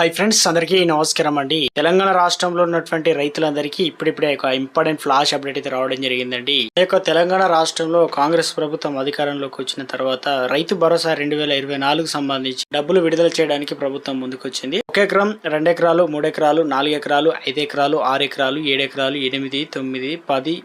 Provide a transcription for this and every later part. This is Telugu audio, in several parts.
హాయ్ ఫ్రెండ్స్ అందరికీ నమస్కారం అండి. తెలంగాణ రాష్ట్రంలో ఉన్నటువంటి రైతులందరికీ ఇప్పుడిప్పుడే ఒక ఇంపార్టెంట్ ఫ్లాష్ అప్డేట్ అయితే రావడం జరిగిందండి. ఈ యొక్క తెలంగాణ రాష్ట్రంలో కాంగ్రెస్ ప్రభుత్వం అధికారంలోకి వచ్చిన తర్వాత రైతు భరోసా రెండు వేల ఇరవై నాలుగు సంబంధించి డబ్బులు విడుదల చేయడానికి ప్రభుత్వం ముందుకొచ్చింది. ఒక ఎకరం రెండు ఎకరాలు మూడు ఎకరాలు నాలుగు ఎకరాలు ఐదు ఎకరాలు ఆరు ఎకరాలు ఏడు ఎకరాలు ఎనిమిది తొమ్మిది పది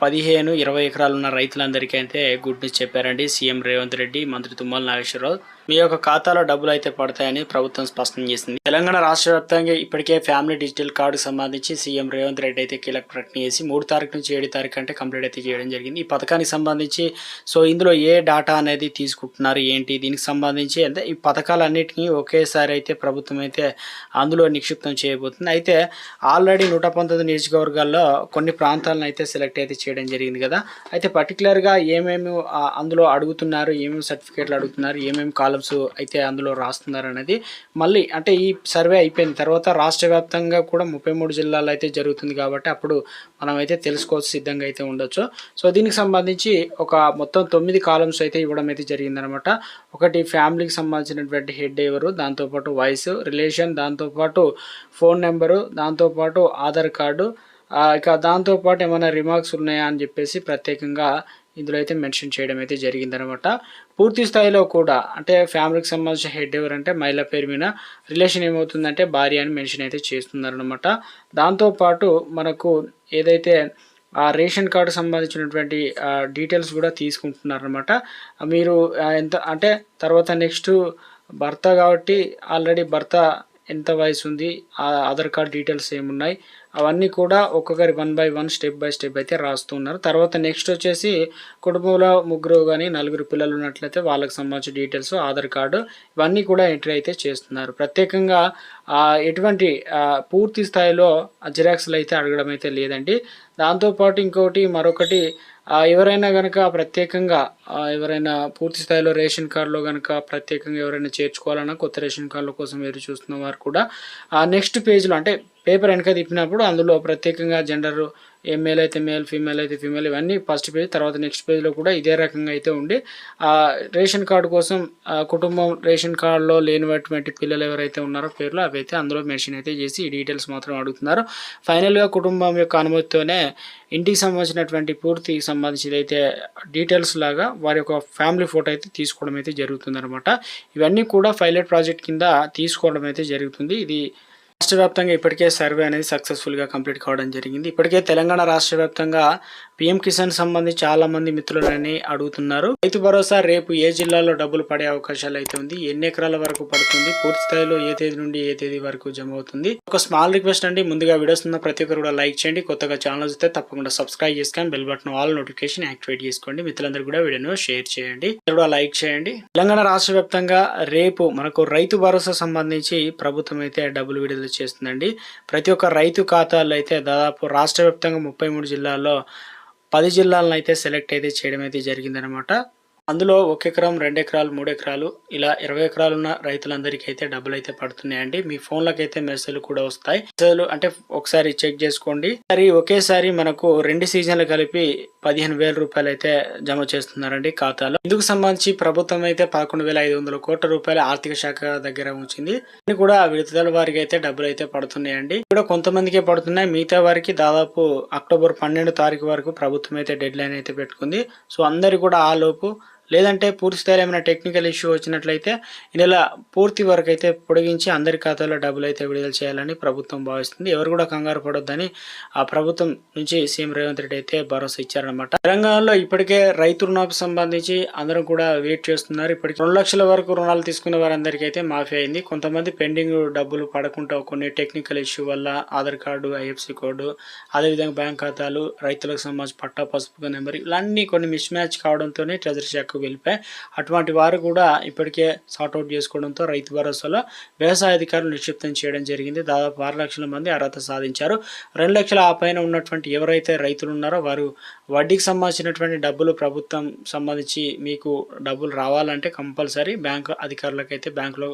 పదిహేను ఇరవై ఎకరాలు ఉన్న రైతులందరికీ అయితే గుడ్ న్యూస్ చెప్పారండి సీఎం రేవంత్ రెడ్డి మంత్రి తుమ్మల నాగేశ్వరరావు. మీ యొక్క ఖాతాలో డబ్బులు అయితే పడతాయని ప్రభుత్వం స్పష్టం చేసింది. తెలంగాణ రాష్ట్ర వ్యాప్తంగా ఇప్పటికే ఫ్యామిలీ డిజిటల్ కార్డు సంబంధించి సీఎం రేవంత్ రెడ్డి అయితే కీలక ప్రకటన చేసి మూడు తారీఖు నుంచి ఏడు తారీఖు అంటే కంప్లీట్ అయితే చేయడం జరిగింది. ఈ పథకానికి సంబంధించి సో ఇందులో ఏ డాటా అనేది తీసుకుంటున్నారు ఏంటి? దీనికి సంబంధించి అంటే ఈ పథకాలన్నిటికీ ఒకేసారి అయితే ప్రభుత్వం అయితే అందులో నిక్షిప్తం చేయబోతుంది. అయితే ఆల్రెడీ నూట పంతొమ్మిది నియోజకవర్గాల్లో కొన్ని ప్రాంతాలను అయితే సెలెక్ట్ అయితే చేయడం జరిగింది కదా. అయితే పర్టికులర్గా ఏమేమి అందులో అడుగుతున్నారు ఏమేమి సర్టిఫికేట్లు అడుగుతున్నారు ఏమేమి కాల్ కాలమ్స్ అయితే అందులో రాస్తున్నారు అనేది మళ్ళీ అంటే ఈ సర్వే అయిపోయిన తర్వాత రాష్ట్ర వ్యాప్తంగా కూడా ముప్పై మూడు జిల్లాల్లో అయితే జరుగుతుంది కాబట్టి అప్పుడు మనం అయితే తెలుసుకోవచ్చు సిద్ధంగా అయితే ఉండొచ్చు. సో దీనికి సంబంధించి ఒక మొత్తం తొమ్మిది కాలమ్స్ అయితే ఇవ్వడం అయితే జరిగిందనమాట. ఒకటి ఫ్యామిలీకి సంబంధించినటువంటి హెడ్ ఎవరు దాంతోపాటు వయసు రిలేషన్ దాంతోపాటు ఫోన్ నెంబరు దాంతోపాటు ఆధార్ కార్డు ఇక దాంతోపాటు ఏమైనా రిమార్క్స్ ఉన్నాయా అని చెప్పేసి ప్రత్యేకంగా ఇందులో అయితే మెన్షన్ చేయడం అయితే జరిగిందనమాట. పూర్తి స్థాయిలో కూడా అంటే ఫ్యామిలీకి సంబంధించిన హెడ్ ఎవరంటే మహిళ పేరు మీద రిలేషన్ ఏమవుతుందంటే భార్య అని మెన్షన్ అయితే చేస్తున్నారనమాట దాంతోపాటు మనకు ఏదైతే ఆ రేషన్ కార్డు సంబంధించినటువంటి డీటెయిల్స్ కూడా తీసుకుంటున్నారనమాట మీరు ఎంత అంటే తర్వాత నెక్స్ట్ భర్త కాబట్టి ఆల్రెడీ భర్త ఎంత వయసు ఉంది ఆ ఆధార్ కార్డ్ డీటెయిల్స్ ఏమున్నాయి అవన్నీ కూడా ఒక్కొక్కరి one by one step by step అయితే రాస్తున్నారు తర్వాత నెక్స్ట్ వచ్చేసి కుటుంబంలో ముగ్గురు కానీ నలుగురు పిల్లలు ఉన్నట్లయితే వాళ్ళకి సంబంధించిన డీటెయిల్స్ ఆధార్ కార్డు ఇవన్నీ కూడా ఎంట్రీ అయితే చేస్తున్నారు. ప్రత్యేకంగా ఎటువంటి పూర్తి స్థాయిలో జిరాక్స్లు అయితే అడగడం అయితే లేదండి. దాంతోపాటు ఇంకొకటి మరొకటి ఎవరైనా కనుక ప్రత్యేకంగా ఎవరైనా పూర్తి స్థాయిలో రేషన్ కార్డులో కనుక ప్రత్యేకంగా ఎవరైనా చేర్చుకోవాలన్నా కొత్త రేషన్ కార్డుల కోసం ఎదురు చూస్తున్న వారు కూడా నెక్స్ట్ పేజ్లో అంటే పేపర్ వెనక తిప్పినప్పుడు అందులో ప్రత్యేకంగా జెండర్ ఏ మేల్ అయితే మేల్ ఫీమేల్ అయితే ఫీమేల్ ఇవన్నీ ఫస్ట్ పేజ్ తర్వాత నెక్స్ట్ పేజ్లో కూడా ఇదే రకంగా అయితే ఉండి. ఆ రేషన్ కార్డు కోసం ఆ, కుటుంబం రేషన్ కార్డులో లేనివటువంటి పిల్లలు ఎవరైతే ఉన్నారో పేర్లు అవి అయితే అందులో మెన్షన్ అయితే చేసి ఈ డీటెయిల్స్ మాత్రం అడుగుతున్నారు. ఫైనల్గా కుటుంబం యొక్క అనుమతితోనే ఇంటికి సంబంధించినటువంటి పూర్తి సంబంధించి అయితే డీటెయిల్స్ లాగా వారి యొక్క ఫ్యామిలీ ఫోటో అయితే తీసుకోవడం అయితే జరుగుతుందనమాట ఇవన్నీ కూడా పైలట్ ప్రాజెక్ట్ కింద తీసుకోవడం అయితే జరుగుతుంది. ఇది రాష్ట్ర వ్యాప్తంగా ఇప్పటికే సర్వే అనేది సక్సెస్ఫుల్గా కంప్లీట్ కావడం జరిగింది. ఇప్పటికే తెలంగాణ రాష్ట్ర వ్యాప్తంగా పిఎం కిసాన్ సంబంధించి చాలా మంది మిత్రులని అడుగుతున్నారు. రైతు భరోసా రేపు ఏ జిల్లాలో డబ్బులు పడే అవకాశాలు అయితే ఉంది? ఎన్ని ఎకరాల వరకు పడుతుంది? పూర్తి స్థాయిలో ఏ తేదీ నుండి ఏ తేదీ వరకు జమ అవుతుంది? ఒక స్మాల్ రిక్వెస్ట్ అండి ముందుగా వీడియోస్ ఉన్న ప్రతి ఒక్కరు కూడా లైక్ చేయండి. కొత్తగా ఛానల్ వస్తే తప్పకుండా సబ్స్క్రైబ్ చేసుకొని bell button all notification activate చేసుకోండి. మిత్రులందరూ కూడా వీడియోను షేర్ చేయండి. కూడా లైక్ చేయండి. తెలంగాణ రాష్ట్ర వ్యాప్తంగా రేపు మనకు రైతు భరోసా సంబంధించి ప్రభుత్వం అయితే డబ్బులు విడుదల చేస్తుందండి. ప్రతి ఒక్క రైతు ఖాతాల్లో అయితే దాదాపు రాష్ట్ర వ్యాప్తంగా ముప్పై మూడు జిల్లాల్లో పది జిల్లాలను అయితే సెలెక్ట్ అయితే చేయడం అయితే జరిగిందనమాట. అందులో ఒక ఎకరం రెండు ఎకరాలు మూడు ఎకరాలు ఇలా ఇరవై ఎకరాలు ఉన్న రైతులందరికీ అయితే డబ్బులు అయితే పడుతున్నాయండి. మీ ఫోన్లకు అయితే మెసేజ్లు కూడా వస్తాయి. మెసేజ్లు అంటే ఒకసారి చెక్ చేసుకోండి. మరి ఒకేసారి మనకు రెండు సీజన్లు కలిపి పదిహేను వేల రూపాయలు అయితే జమ చేస్తున్నారండి ఖాతాలో. ఇందుకు సంబంధించి ప్రభుత్వం అయితే పదకొండు వేల ఐదు వందల కోట్ల రూపాయల ఆర్థిక శాఖ దగ్గర ఉంచింది. ఇది కూడా విడుదల వారికి అయితే డబ్బులు అయితే పడుతున్నాయండి. కూడా కొంతమందికే పడుతున్నాయి. మిగతా వారికి దాదాపు అక్టోబర్ పన్నెండు తారీఖు వరకు ప్రభుత్వం అయితే డెడ్ లైన్ అయితే పెట్టుకుంది. సో అందరు కూడా ఆ లోపు లేదంటే పూర్తి స్థాయిలో ఏమైనా టెక్నికల్ ఇష్యూ వచ్చినట్లయితే ఈ నెల పూర్తి వరకు అయితే పొడిగించి అందరి ఖాతాలో డబ్బులు అయితే విడుదల చేయాలని ప్రభుత్వం భావిస్తుంది. ఎవరు కూడా కంగారు పడొద్దని ఆ ప్రభుత్వం నుంచి సీఎం రేవంత్ రెడ్డి అయితే భరోసా ఇచ్చారనమాట తెలంగాణలో ఇప్పటికే రైతు రుణాలకు సంబంధించి అందరం కూడా వెయిట్ చేస్తున్నారు. ఇప్పటికి రెండు లక్షల వరకు రుణాలు తీసుకున్న వారందరికీ అయితే మాఫీ అయింది. కొంతమంది పెండింగ్ డబ్బులు పడకుండా కొన్ని టెక్నికల్ ఇష్యూ వల్ల ఆధార్ కార్డు ఐఎఫ్సి కోడ్ అదేవిధంగా బ్యాంక్ ఖాతాలు రైతులకు సంబంధించి పట్టా పసుపు నెంబర్ ఇవన్నీ కొన్ని మిస్ మ్యాచ్ కావడంతోనే ట్రెజరీ శాఖకు వెళ్ళిపోయి అటువంటి వారు కూడా ఇప్పటికే సార్ట్అవుట్ చేసుకోవడంతో రైతు భరోసాలో వ్యవసాయ అధికారులు నిక్షిప్తం చేయడం జరిగింది. దాదాపు ఆరు లక్షల మంది అర్హత సాధించారు. రెండు లక్షల ఆ పైన ఉన్నటువంటి ఎవరైతే రైతులు ఉన్నారో వారు వడ్డీకి సంబంధించినటువంటి డబ్బులు ప్రభుత్వం సంబంధించి మీకు డబ్బులు రావాలంటే కంపల్సరీ బ్యాంక్ అధికారులకైతే బ్యాంకులో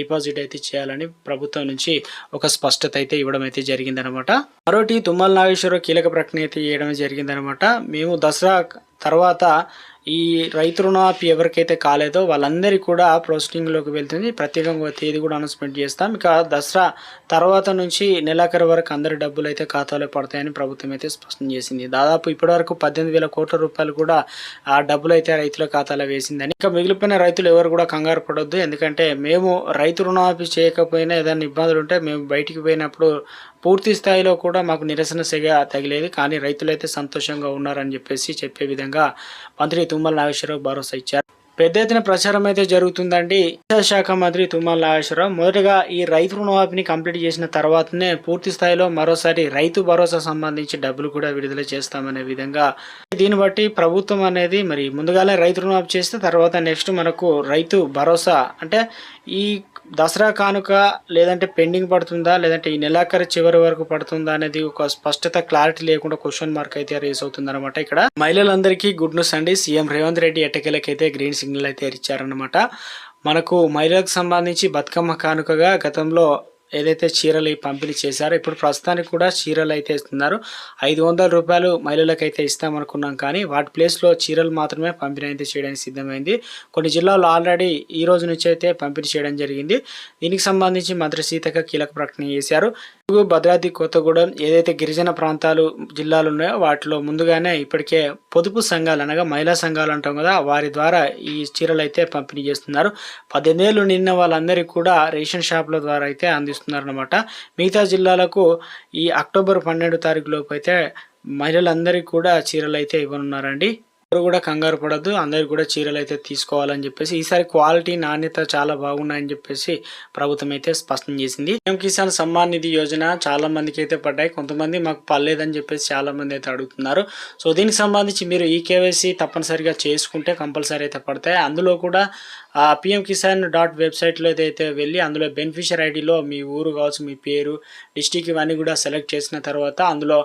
డిపాజిట్ అయితే చేయాలని ప్రభుత్వం నుంచి ఒక స్పష్టత అయితే ఇవ్వడం అయితే జరిగిందనమాట. మరోటి తుమ్మల నాగేశ్వరరావు కీలక ప్రకటన అయితే చేయడం జరిగిందనమాట. మేము దసరా తర్వాత ఈ రైతు రుణమాఫీ ఎవరికైతే కాలేదో వాళ్ళందరికీ కూడా ప్రొసీడింగ్లోకి వెళ్తుంది. ప్రత్యేకంగా తేదీ కూడా అనౌన్స్మెంట్ చేస్తాం. ఇక దసరా తర్వాత నుంచి నెలాఖరు వరకు అందరి డబ్బులు అయితే ఖాతాలో పడతాయని ప్రభుత్వం అయితే స్పష్టం చేసింది. దాదాపు ఇప్పటివరకు పద్దెనిమిది వేల కోట్ల రూపాయలు కూడా ఆ డబ్బులు అయితే రైతుల ఖాతాలో వేసిందని. ఇంకా మిగిలిపోయిన రైతులు ఎవరు కూడా కంగారు పడొద్దు. ఎందుకంటే మేము రైతు రుణమాఫీ చేయకపోయినా ఏదైనా ఇబ్బందులు ఉంటే మేము బయటికి పోయినప్పుడు పూర్తి స్థాయిలో కూడా మాకు నిరసన సెగ తగిలేదు కానీ రైతులైతే సంతోషంగా ఉన్నారని చెప్పేసి చెప్పే విధంగా మంత్రి తుమ్మల నాగేశ్వరరావు భరోసా ఇచ్చారు. పెద్ద ఎత్తున ప్రచారం అయితే జరుగుతుందండి. వ్యవసాయ శాఖ మంత్రి తుమ్మల నాగేశ్వరరావు మొదటగా ఈ రైతు రుణమాఫీని కంప్లీట్ చేసిన తర్వాతనే పూర్తి స్థాయిలో మరోసారి రైతు భరోసా సంబంధించి డబ్బులు కూడా విడుదల చేస్తామనే విధంగా దీన్ని బట్టి ప్రభుత్వం అనేది మరి ముందుగానే రైతు రుణమాఫీ చేస్తే తర్వాత నెక్స్ట్ మనకు రైతు భరోసా అంటే ఈ దసరా కానుక లేదంటే పెండింగ్ పడుతుందా? లేదంటే ఈ నెలాఖరు చివరి వరకు పడుతుందా అనేది ఒక స్పష్టత క్లారిటీ లేకుండా క్వశ్చన్ మార్క్ అయితే రేస్ అవుతుంది అనమాట ఇక్కడ. మహిళలందరికీ గుడ్ న్యూస్ అండి. సీఎం రేవంత్ రెడ్డి ఎట్టకేలకైతే గ్రీన్ సిగ్నల్ అయితే ఇచ్చారనమాట మనకు మహిళలకు సంబంధించి బతుకమ్మ కానుకగా గతంలో ఏదైతే చీరలు పంపిణీ చేశారో ఇప్పుడు ప్రస్తుతానికి కూడా చీరలు అయితే ఇస్తున్నారు. ఐదు వందల రూపాయలు మహిళలకు అయితే ఇస్తామనుకున్నాం కానీ వాటి ప్లేస్లో చీరలు మాత్రమే పంపిణీ అయితే చేయడానికి సిద్ధమైంది. కొన్ని జిల్లాల్లో ఆల్రెడీ ఈ రోజు నుంచి అయితే పంపిణీ చేయడం జరిగింది. దీనికి సంబంధించి మంత్రి సీతక్క కీలక ప్రకటన చేశారు. భద్రాద్రి కొత్తగూడెం ఏదైతే గిరిజన ప్రాంతాలు జిల్లాలు ఉన్నాయో వాటిలో ముందుగానే ఇప్పటికే పొదుపు సంఘాలు అనగా మహిళా సంఘాలు అంటాం కదా వారి ద్వారా ఈ చీరలు అయితే పంపిణీ చేస్తున్నారు. పద్దెనిమిది ఏళ్ళు నిన్న వాళ్ళందరికీ కూడా రేషన్ షాపుల ద్వారా అయితే అందిస్తున్నారు. అనమాట మిగతా జిల్లాలకు ఈ అక్టోబర్ పన్నెండు తారీఖులోపు అయితే మహిళలందరికీ కూడా చీరలు అయితే ఇవ్వనున్నారండి. ఎవరు కూడా కంగారు పడద్దు అందరు కూడా చీరలు అయితే తీసుకోవాలని చెప్పేసి ఈసారి క్వాలిటీ నాణ్యత చాలా బాగున్నాయని చెప్పేసి ప్రభుత్వం అయితే స్పష్టం చేసింది. పిఎం కిసాన్ సమ్మాన్ నిధి యోజన చాలా మందికి అయితే పడ్డాయి. కొంతమంది మాకు పర్లేదని చెప్పేసి చాలా మంది అయితే అడుగుతున్నారు. సో దీనికి సంబంధించి మీరు ఈ కేవైసీ తప్పనిసరిగా చేసుకుంటే కంపల్సరీ అయితే పడతాయి. అందులో కూడా ఆ పిఎం కిసాన్ డాట్ వెబ్సైట్లో అయితే వెళ్ళి అందులో బెనిఫిషియర్ ఐడిలో మీ ఊరు కావచ్చు మీ పేరు డిస్టిక్ ఇవన్నీ కూడా సెలెక్ట్ చేసిన తర్వాత అందులో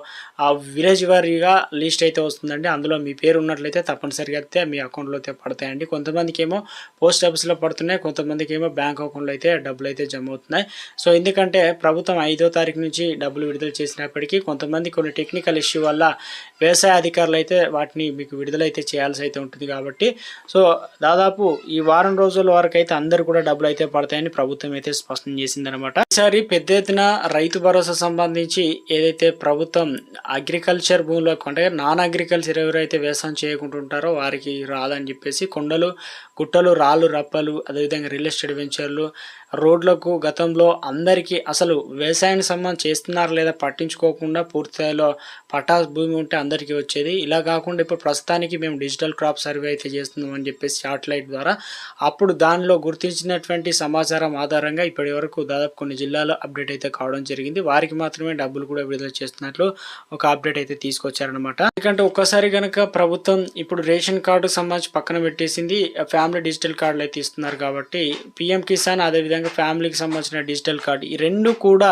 ఆ విలేజ్ వారీగా లిస్ట్ అయితే వస్తుందండి. అందులో మీ పేరు ఉన్నట్లయితే తప్పనిసరిగా అయితే మీ అకౌంట్లో అయితే పడతాయండి. కొంతమందికి ఏమో పోస్ట్ ఆఫీస్లో పడుతున్నాయి కొంతమందికి ఏమో బ్యాంక్ అకౌంట్లో అయితే డబ్బులు అయితే జమ అవుతున్నాయి సో ఎందుకంటే ప్రభుత్వం ఐదో తారీఖు నుంచి డబ్బులు విడుదల చేసినప్పటికీ కొంతమంది కొన్ని టెక్నికల్ ఇష్యూ వల్ల వ్యవసాయ అధికారులు అయితే వాటిని మీకు విడుదల అయితే చేయాల్సి అయితే ఉంటుంది కాబట్టి. సో దాదాపు ఈ వారం రోజుల వరకు అయితే అందరు కూడా డబ్బులు అయితే పడతాయని ప్రభుత్వం అయితే స్పష్టం చేసిందనమాట ఈసారి పెద్ద ఎత్తున రైతు భరోసా సంబంధించి ఏదైతే ప్రభుత్వం అగ్రికల్చర్ భూములకు అంటే నాన్ అగ్రికల్చర్ ఎవరైతే వ్యవసాయం చేయకుంటుంటారో వారికి రాదని చెప్పేసి కొండలు గుట్టలు రాళ్ళు రప్పలు అదేవిధంగా రియల్ ఎస్టేట్ వెంచర్లు రోడ్లకు గతంలో అందరికీ అసలు వ్యవసాయానికి సంబంధం చేస్తున్నారు లేదా పట్టించుకోకుండా పూర్తిస్థాయిలో పటాస్ భూమి ఉంటే అందరికీ వచ్చేది. ఇలా కాకుండా ఇప్పుడు ప్రస్తుతానికి మేము డిజిటల్ క్రాప్ సర్వే అయితే చేస్తున్నాం అని చెప్పేసి శాటిలైట్ ద్వారా అప్పుడు దానిలో గుర్తించినటువంటి సమాచారం ఆధారంగా ఇప్పటి వరకు దాదాపు కొన్ని జిల్లాలో అప్డేట్ అయితే కావడం జరిగింది. వారికి మాత్రమే డబ్బులు కూడా విడుదల చేస్తున్నట్లు ఒక అప్డేట్ అయితే తీసుకొచ్చారనమాట ఎందుకంటే ఒక్కసారి కనుక ప్రభుత్వం ఇప్పుడు రేషన్ కార్డు సంబంధించి పక్కన పెట్టేసింది. ఫ్యామిలీ డిజిటల్ కార్డులు అయితే ఇస్తున్నారు కాబట్టి పిఎం కిసాన్ అదేవిధంగా ఫ్యామిలీకి సంబంధించిన డిజిటల్ కార్డు ఈ రెండు కూడా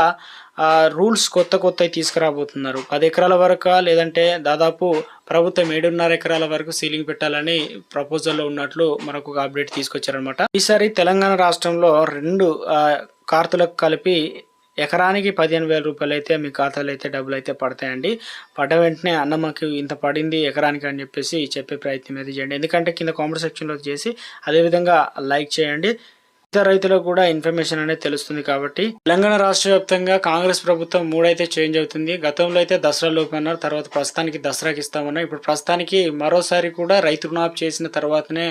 రూల్స్ కొత్త కొత్తవి తీసుకురాబోతున్నారు. పది ఎకరాల వరకు లేదంటే దాదాపు ప్రభుత్వం ఏడున్నర ఎకరాల వరకు సీలింగ్ పెట్టాలని ప్రపోజల్లో ఉన్నట్లు మనకు ఒక అప్డేట్ తీసుకొచ్చారనమాట ఈసారి తెలంగాణ రాష్ట్రంలో రెండు కార్తులకు కలిపి ఎకరానికి పదిహేను వేల రూపాయలు అయితే మీ ఖాతాలో అయితే డబ్బులు అయితే పడతాయండి. పడ్డ వెంటనే అన్న మాకు ఇంత పడింది ఎకరానికి అని చెప్పేసి చెప్పే ప్రయత్నం అయితే చేయండి. ఎందుకంటే కింద కామెంట్ సెక్షన్లో చేసి అదేవిధంగా లైక్ చేయండి. ఇతర రైతులకు కూడా ఇన్ఫర్మేషన్ అనేది తెలుస్తుంది కాబట్టి తెలంగాణ రాష్ట్ర వ్యాప్తంగా కాంగ్రెస్ ప్రభుత్వం మూడైతే చేంజ్ అవుతుంది. గతంలో అయితే దసరా లోపు అన్నారు. తర్వాత ప్రస్తుతానికి దసరాకి ఇస్తామన్నారు. ఇప్పుడు ప్రస్తుతానికి మరోసారి కూడా రైతు రుణాప్ చేసిన తర్వాతనే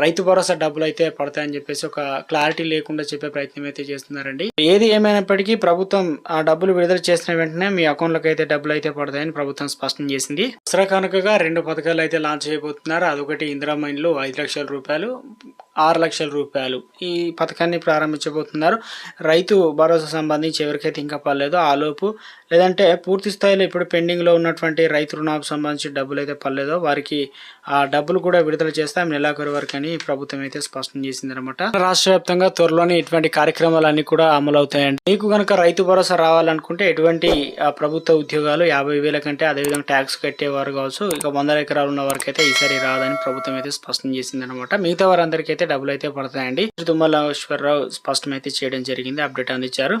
రైతు భరోసా డబ్బులు అయితే పడతాయని చెప్పేసి ఒక క్లారిటీ లేకుండా చెప్పే ప్రయత్నం అయితే చేస్తున్నారండి. ఏది ఏమైనప్పటికీ ప్రభుత్వం ఆ డబ్బులు విడుదల చేసిన వెంటనే మీ అకౌంట్లోకి అయితే డబ్బులు అయితే పడతాయని ప్రభుత్వం స్పష్టం చేసింది. దసరా కనుకగా రెండు పథకాలు అయితే లాంచ్ చేయబోతున్నారు. అదొకటి ఇందిరా మైన్లు ఐదు లక్షల రూపాయలు ఆరు లక్షల రూపాయలు ఈ పథకాన్ని ప్రారంభించబోతున్నారు. రైతు భరోసా సంబంధించి ఎవరికైతే ఇంకా పర్లేదో ఆలోపు లేదంటే పూర్తి స్థాయిలో ఇప్పుడు పెండింగ్లో ఉన్నటువంటి రైతు రుణాలకు సంబంధించి డబ్బులు అయితే పర్లేదో వారికి ఆ డబ్బులు కూడా విడుదల చేస్తాం నెలాఖరు వరకు అని ప్రభుత్వం అయితే స్పష్టం చేసింది అనమాట రాష్ట్ర వ్యాప్తంగా త్వరలోనే ఇటువంటి కార్యక్రమాలన్నీ కూడా అమలు అవుతాయండి మీకు కనుక రైతు భరోసా రావాలనుకుంటే ఎటువంటి ప్రభుత్వ ఉద్యోగాలు యాభై వేల కంటే అదేవిధంగా ట్యాక్స్ కట్టేవారు కావచ్చు ఇక వందల ఎకరాలు ఉన్న వారికి అయితే ఈసారి రాదని ప్రభుత్వం అయితే స్పష్టం చేసింది అనమాట మిగతా వారందరికీ అయితే డబ్బులు అయితే పడతాయండి. తుమ్మల స్పష్టం అయితే చేయడం జరిగింది అప్డేట్ అందించారు.